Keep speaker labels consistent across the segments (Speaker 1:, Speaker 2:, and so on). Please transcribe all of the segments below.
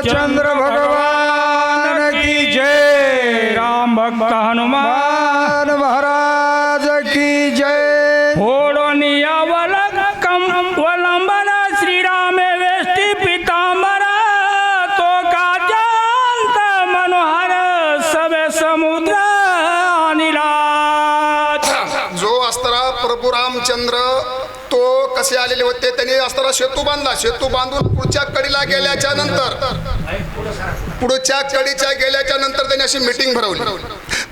Speaker 1: रामचंद्र भगवान की जय।
Speaker 2: राम भक्त हनुमान
Speaker 1: महाराज की जय।
Speaker 2: फोडोनी अवलंकम वलंबन श्रीराम वेष्टी पितांबरा तो कांत मनोहर सवे समुद्र अनिलात
Speaker 3: जो असताना प्रभू रामचंद्र तो कसे आलेले होते? त्यांनी असताना सेतू बांधला. सेतू बांधून पुढच्या कडीला गेल्याच्यानंतर पुढच्या कडीच्या गेल्याच्यानंतर त्यांनी अशी मिटिंग भरवली.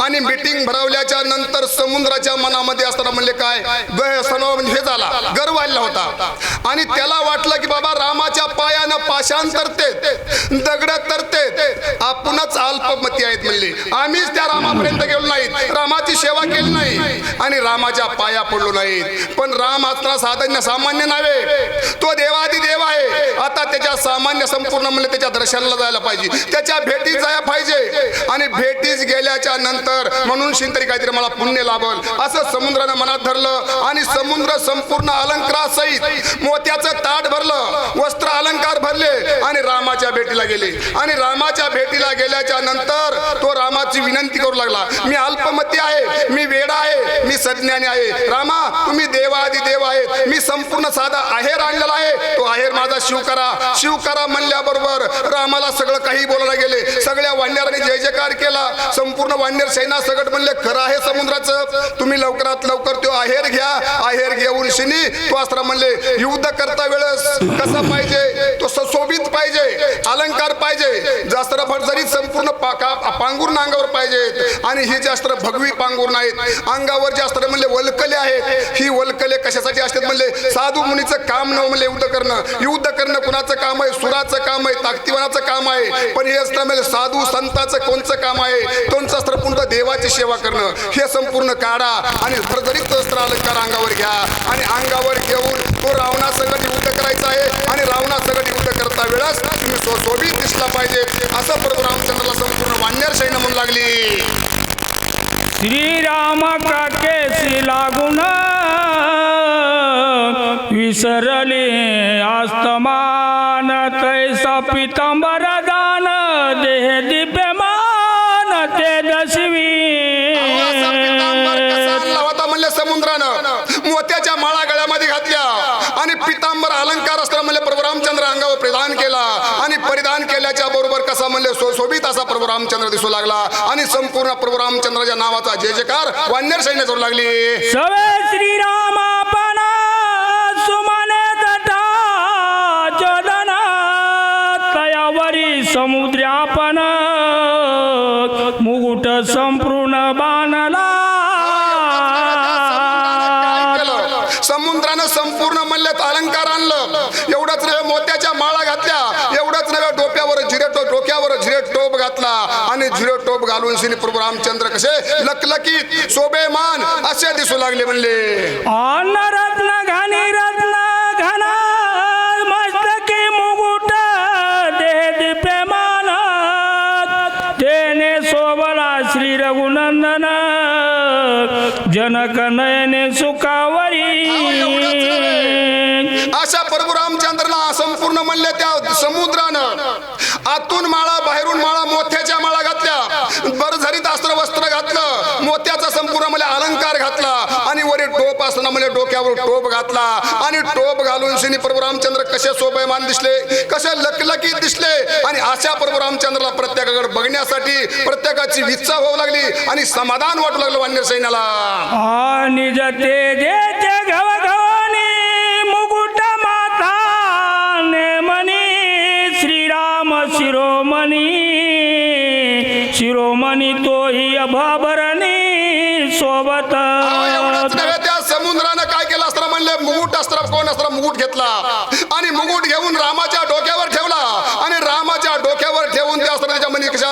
Speaker 3: आणि मीटिंग भरवल्याच्या नंतर समुद्राच्या मनामध्ये असताना म्हणले काय? म्हणजे हे झाला. गर्व आलेला होता. आणि त्याला वाटलं की बाबा रामाच्या पायानं पाषाण तरते दगड तरते आपणच अल्पमती आहेत म्हणले. आम्हीच त्या रामापर्यंत गेलो नाहीत. रामाची सेवा केली नाही. आणि रामाच्या पाया पडलो नाहीत. पण राम असताना साधन्य सामान्य नव्हे तो देवादी देव आहे. आता त्याच्या सामान्य संपूर्ण म्हणले त्याच्या दर्शनाला जायला पाहिजे. त्याच्या भेटीत जायला पाहिजे. आणि भेटीस गेल्याच्या नंतर म्हणून शिंतरी काहीतरी मला पुण्य लाभल. असं समुद्रानं मनात धरलं आणि समुद्र संपूर्ण अलंकारासहित मोत्याचं ताट रामाच्या भेटीला गेले. आणि रामाच्या भेटीला गेल्याच्यानंतर तो रामाची विनंती करू लागला. मी अल्पमती आहे मी वेडा आहे मी सज्ञानी आहे. रामा तुम्ही देवादी देव आहेत. मी संपूर्ण साधा आहेर आणलेला आहे. तो आहेर माझा शिव करा शिव करा म्हणल्याबरोबर रामाला सगळं काही बोलायला गेले. सगळ्या वाण्यारांनी जय जयकार केला. संपूर्ण वांड्यार सैना सगट म्हणले खरं आहे समुद्राचं. तुम्ही लवकरात लवकर तो आहेर घ्या. आहेर घेऊन शिनी तो अस्त्र म्हणले युद्ध करता वेळेस कसा पाहिजे? तो सशोभित पाहिजे. अलंकार पाहिजे. जास्त्र भटजरी संपूर्ण पाका अंगावर पाहिजेत आणि ही जास्त्र भगवी पांघरून नाहीत अंगावर जास्त्र म्हणले वलकले आहेत ही वलकले कशासाठी असतात म्हणले? साधू मुनीचं काम न म्हणले युद्ध करणं. युद्ध करणं कुणाचं काम आहे? सुराचं काम आहे ताकदीवानाचं काम आहे. पण हे असतं म्हणजे साधू संताचं कोणचं काम आहे? कोणचं अस्त्र पूर्ण देवाची सेवा करणं. हे संपूर्ण काढा. आणि भरभरीत अस्त्र अलंकार अंगावर घ्या आणि अंगावर घेऊन तो रावणासंगत युद्ध करायचा आहे आणि रावणासंगत युद्ध करता वेळास तुम्ही सुशोभित दिसला पाहिजे. असं प्रभू रामचंद्राला संपूर्ण वाण्यार सैन्य म्हणू लागली.
Speaker 2: श्रीराम काकेशी लागून विसरले आस्तमान तैसा पितांबर
Speaker 3: पितांबर अलंकार असताना म्हणले प्रभू रामचंद्र अंगावर परिधान केला आणि परिधान केल्याच्या बरोबर कसा म्हणले सुशोभित असा प्रभू रामचंद्र दिसू लागला. आणि संपूर्ण प्रभू रामचंद्राच्या नावाचा जय जयकार वान्यर सैन्य करू लागली.
Speaker 2: श्रीराम आपण तयावरी समुद्र आपण मुकुट संपूर्ण
Speaker 3: आणि झिरे टोप घालून श्री प्रभू रामचंद्र कसे लकलकीत शोभेमान असे दिसू लागले म्हणले.
Speaker 2: रत्न घानी रत्न घन मस्तकी मुकुट देह दिप्यमान तेने शोभला श्री रघुनंदन जनक नयने सुखावरी.
Speaker 3: अशा प्रभू रामचंद्रला संपूर्ण म्हणले त्या समुद्रानं. घातल्या बरझरीत अस्त्र वस्त्र घातलं. मोत्याचा संपूर्ण मला अलंकार घातला. आणि वरी टोप असताना मला डोक्यावर टोप घातला. आणि टोप घालून श्री प्रभू रामचंद्र कसे शोभयमान दिसले कसे लकलकीत दिसले. आणि अशा प्रभू रामचंद्रला प्रत्येकाकडे बघण्यासाठी प्रत्येकाची इच्छा होऊ लागली आणि समाधान वाटू लागलं वान्य सैन्याला.
Speaker 2: शिरोमणी तोही अभाभरणी सोबत.
Speaker 3: त्या समुद्रानं काय केलं असतं म्हणले मुगुट अस्त्र कोण अस्त्र मुगुट घेतला. आणि मुगुट घेऊन रामाच्या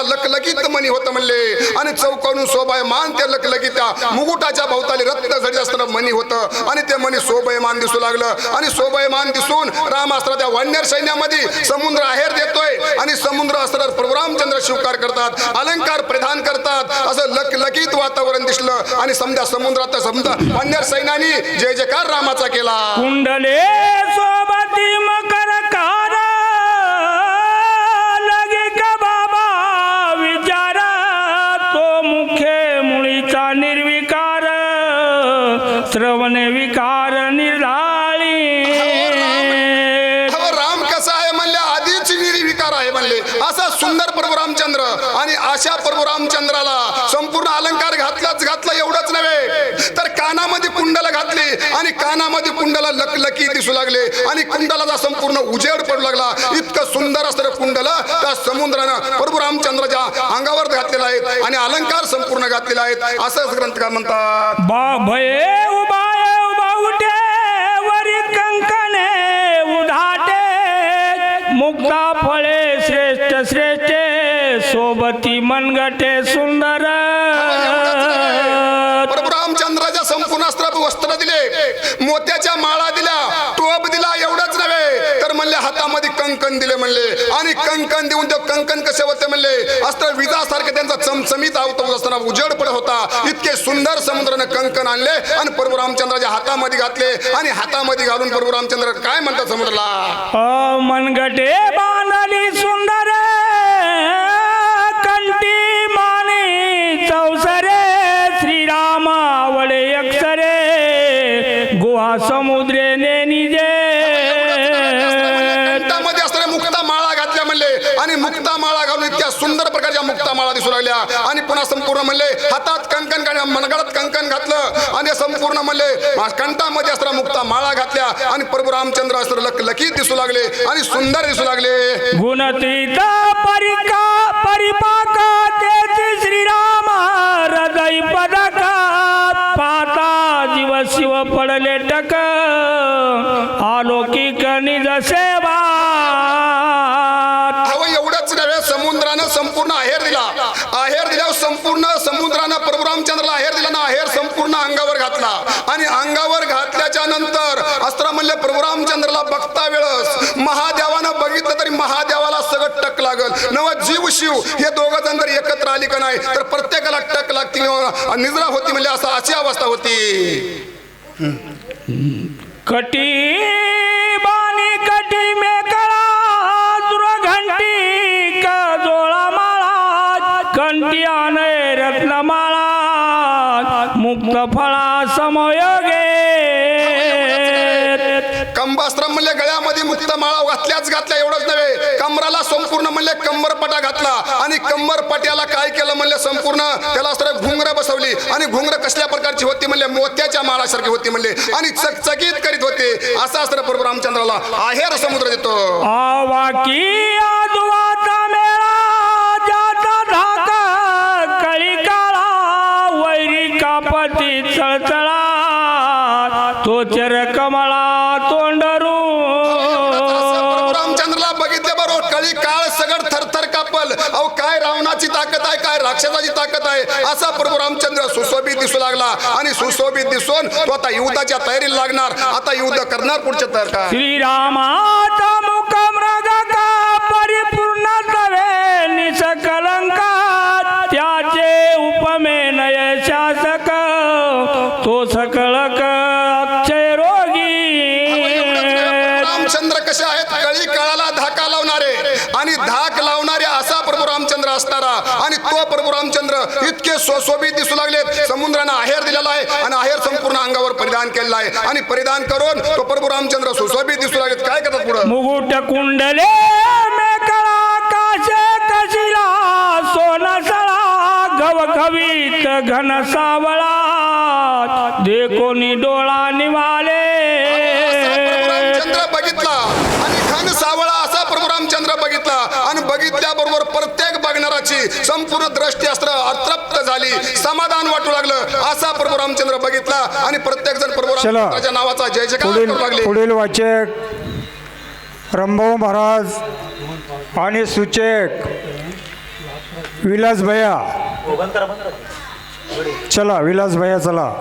Speaker 3: त्याच्या मनी कशा लकलकीत मनी होतं म्हणले. आणि चौकावून शोभाय मान त्या त्या मुकुटाच्या भोवताली रक्त झडी असताना मनी होतं. आणि ते मनी शोभय मान दिसू लागलं. आणि शोभय मान दिसून रामास्त्राच्या अस्त्र सैन्यामध्ये समुद्र आहेर देतोय. आणि समुद्र अस्त्र प्रभू रामचंद्र स्वीकार करतात. अलंकार प्रधान करतात. असं लकलकीत वातावरण दिसलं. आणि समजा समुद्रात समजा वान्यर सैन्यानी जय जयकार रामाचा केला.
Speaker 2: कुंडले सोबती मकर श्रवण विकार
Speaker 3: निराळी. राम कसा आहे म्हणले? आधीच निर्विकार आहे म्हणले. असा सुंदर प्रभू रामचंद्र आणि अशा प्रभू रामचंद्राला संपूर्ण अलंकार घातलाच घातला एवढंच नव्हे तर कानामध्ये कुंडला घातली आणि कानामध्ये कुंडला लकलकी दिसू लागले आणि कुंडलाचा संपूर्ण उजेड पडू लागला. इतकं सुंदर असणारं कुंडल त्या समुद्रानं प्रभू रामचंद्राच्या अंगावर घातलेला आहे आणि अलंकार संपूर्ण घातलेला आहेत असंच ग्रंथकार म्हणतात.
Speaker 2: कंकण
Speaker 3: दिले म्हणले. आणि कंकण देऊन ते कंकण कसे होते म्हणले? अस्त्र विजासारखे त्यांचा चमचमीत आवत असताना उजेड पडत होता. इतके सुंदर समुद्राने कंकण आणले आणि प्रभू रामचंद्राच्या हातामध्ये घातले. आणि हातामध्ये घालून प्रभू रामचंद्र काय म्हणतात समुद्राला?
Speaker 2: मनगटे बांधली
Speaker 3: प्रकारच्या मुक्ता माळा दिसू लागल्या. आणि पुन्हा संपूर्ण म्हणले हातात कंकण घातल्या मनगडात कंकण घातलं. आणि संपूर्ण म्हणले कंठामध्ये असं मुक्ता माळा घातल्या. आणि प्रभू रामचंद्र असं लक लकीत दिसू लागले. आणि सुंदर दिसू लागले.
Speaker 2: गुणतीता परिका परिपाक तेथे श्रीराम हृदय पदक. पाता जीव शिव पडले टक आलोकिक निज सेवा
Speaker 3: संपूर्ण समुद्रानं प्रभू आहेर दिला ना आहेर संपूर्ण अंगावर घातला. आणि अंगावर घातल्याच्या नंतर अस्त्र म्हणले प्रभू बघता वेळस महादेवानं बघितलं तरी महादेवाला सगळं टक लागल. नव जीव शिव हे दोघं जण जर एकत्र आली का नाही तर प्रत्येकाला टक लागती निद्रा होती म्हणजे असं अशी अवस्था होती.
Speaker 2: कटी बानी कटी मेकळा का जोळा माळा कंटी आनय रत्नमाळा मुक्त फळा समयोगे
Speaker 3: कंबास्त्र म्हणले गळ्यामध्ये मुक्त माळा घातल्याच घातल्या एवढंच नव्हे. कमराला संपूर्ण म्हणले कंबरपटा घातला. आणि कंबरपट्याला काय केलं म्हणले संपूर्ण? त्याला असं घुंगर बसवली. आणि घुंगर कसल्या प्रकारची होती म्हणले? मोत्याच्या माळासारखी होती म्हणले. आणि चकचकीत करीत होते. असं असतं प्रभू रामचंद्राला आहेर समुद्र देतो.
Speaker 2: आवाकी चळचळा तो चर कमळा तोंडरू
Speaker 3: प्रभू रामचंद्रला बघितले बरोबर कळी काळ सगळं थरथर कापल. अहो काय रावणाची ताकद आहे काय राक्षसाची ताकद आहे? असा प्रभू रामचंद्र सुशोभित दिसू लागला. आणि सुशोभित दिसून तो आता युद्धाच्या तयारीला लागणार. आता युद्ध करणार पुढच्या तर काय? कळी काळाला धाका लावणारे आणि धाक लावणारे असा प्रभू रामचंद्र असणारा आणि तो प्रभू रामचंद्र इतके सुशोभित दिसू लागलेत समुद्रानं आहेर दिलेला आहे आणि आहेर संपूर्ण अंगावर परिधान केलेला आहे. आणि परिधान करून तो प्रभू रामचंद्र सुशोभित दिसू लागलेत काय करतात पुढे?
Speaker 2: मुगुट कुंडले मेकळा काशे घन सावळा डोळा
Speaker 3: बघणाराची संपूर्ण दृष्टी अस्त्र अतृप्त झाली. समाधान वाटू लागलं. असा प्रभू रामचंद्र बघितला आणि प्रत्येक जण प्रभू
Speaker 1: चला.
Speaker 3: रामचंद्राच्या नावाचा जय करू लागले.
Speaker 1: पुढील वाचक रंभाऊ महाराज आणि सूचक विलास भैया चला विलास भैया चला.